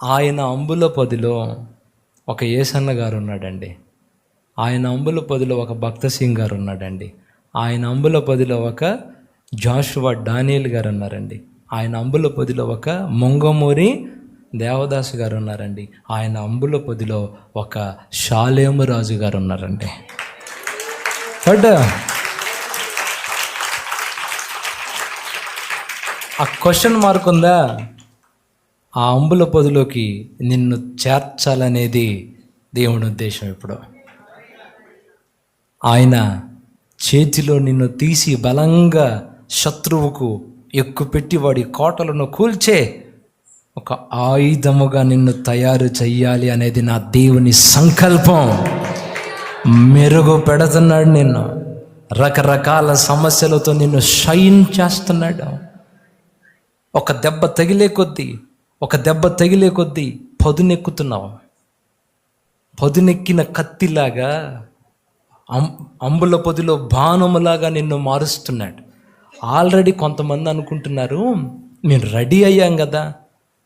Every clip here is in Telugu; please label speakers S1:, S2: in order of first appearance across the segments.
S1: ఆయన అంబుల పదిలో ఒక ఏసన్న గారు ఉన్నాడండి ఆయన అంబుల పదిలో ఒక భక్త సింగ్ గారు ఉన్నాడండి ఆయన అంబుల పదిలో ఒక జాషువా డానియల్ గారు ఉన్నారండి ఆయన అంబుల పదిలో ఒక మొంగమూరి దేవదాసు గారు ఉన్నారండి ఆయన అంబుల పదిలో ఒక షాలేము రాజు గారు ఉన్నారండి బట్ ఆ క్వశ్చన్ మార్క్ ఉందా ఆ అంబుల పొదిలోకి నిన్ను చేర్చాలనేది దేవుని ఉద్దేశం ఇప్పుడు. ఆయన చేతిలో నిన్ను తీసి బలంగా శత్రువుకు ఎక్కుపెట్టి వాడి కోటలను కూల్చే ఒక ఆయుధముగా నిన్ను తయారు చెయ్యాలి అనేది నా దేవుని సంకల్పం. మెరుగు పెడుతున్నాడు నిన్ను. రకరకాల సమస్యలతో నిన్ను షైన్ చేస్తున్నాడు. ఒక దెబ్బ తగిలే కొద్దీ ఒక దెబ్బ తగిలే కొద్దీ పదునెక్కుతున్నావు. పదునెక్కిన కత్తిలాగా అంబుల పొదిలో బాణములాగా నిన్ను మారుస్తున్నాడు. ఆల్రెడీ కొంతమంది అనుకుంటున్నారు మేము రెడీ అయ్యాం కదా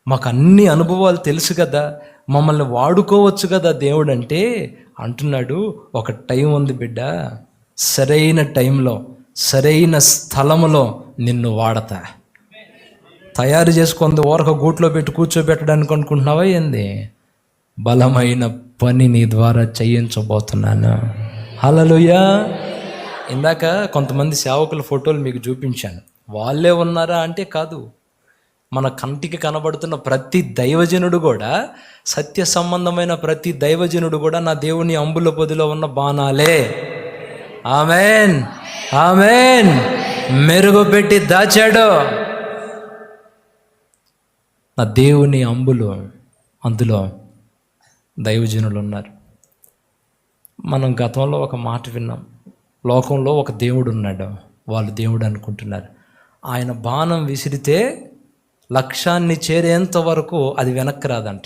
S1: మాకు అన్ని అనుభవాలు తెలుసు కదా మమ్మల్ని వాడుకోవచ్చు కదా దేవుడు అంటే అంటున్నాడు ఒక టైం ఉంది బిడ్డ. సరైన టైంలో సరైన స్థలములో నిన్ను వాడతా. తయారు చేసుకుంది ఓరక గూట్లో పెట్టి కూర్చోబెట్టడానికి అనుకుంటున్నావా ఏంది? బలమైన పని నీ ద్వారా చేయించబోతున్నాను. హలలుయా ఇందాక కొంతమంది సేవకుల ఫోటోలు మీకు చూపించాను. వాళ్ళే ఉన్నారా అంటే కాదు. మన కంటికి కనబడుతున్న ప్రతి దైవజనుడు కూడా సత్య సంబంధమైన ప్రతి దైవజనుడు కూడా నా దేవుని అంబుల పొదిలో ఉన్న బాణాలే. ఆమెన్. ఆమెన్. మెరుగుపెట్టి దాచాడు. నా దేవుని అంబులు అందులో దైవజనులు ఉన్నారు మనం గతంలో ఒక మాట విన్నాం. లోకంలో ఒక దేవుడు ఉన్నాడు వాళ్ళు దేవుడు అనుకుంటున్నారు. ఆయన బాణం విసిరితే లక్ష్యాన్ని చేరేంత వరకు అది వెనక్కి రాదంట.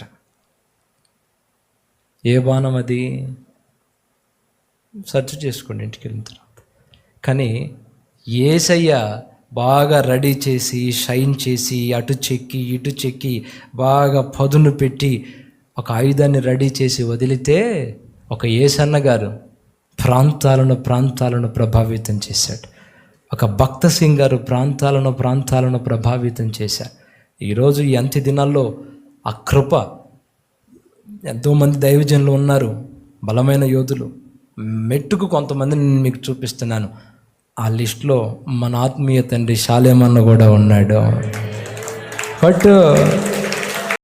S1: ఏ బాణం అది? సెర్చ్ చేసుకోండి ఇంటికి వెళ్ళిన తర్వాత. కానీ ఏసయ్య బాగా రెడీ చేసి షైన్ చేసి అటు చెక్కి ఇటు చెక్కి బాగా పదును పెట్టి ఒక ఆయుధాన్ని రెడీ చేసి వదిలితే ఒక ఏసన్న గారు ప్రాంతాలను ప్రాంతాలను ప్రభావితం చేశాడు. ఒక భక్త సింగ్ గారు ప్రాంతాలను ప్రాంతాలను ప్రభావితం చేశారు. ఈరోజు ఈ అంత్య దినాల్లో ఆ కృప ఎంతోమంది దైవజనులు ఉన్నారు బలమైన యోధులు. మెట్టుకు కొంతమందిని నేను మీకు చూపిస్తున్నాను. ఆ లిస్ట్లో మన ఆత్మీయ తండ్రి శాలేమన్న కూడా ఉన్నాడు. బట్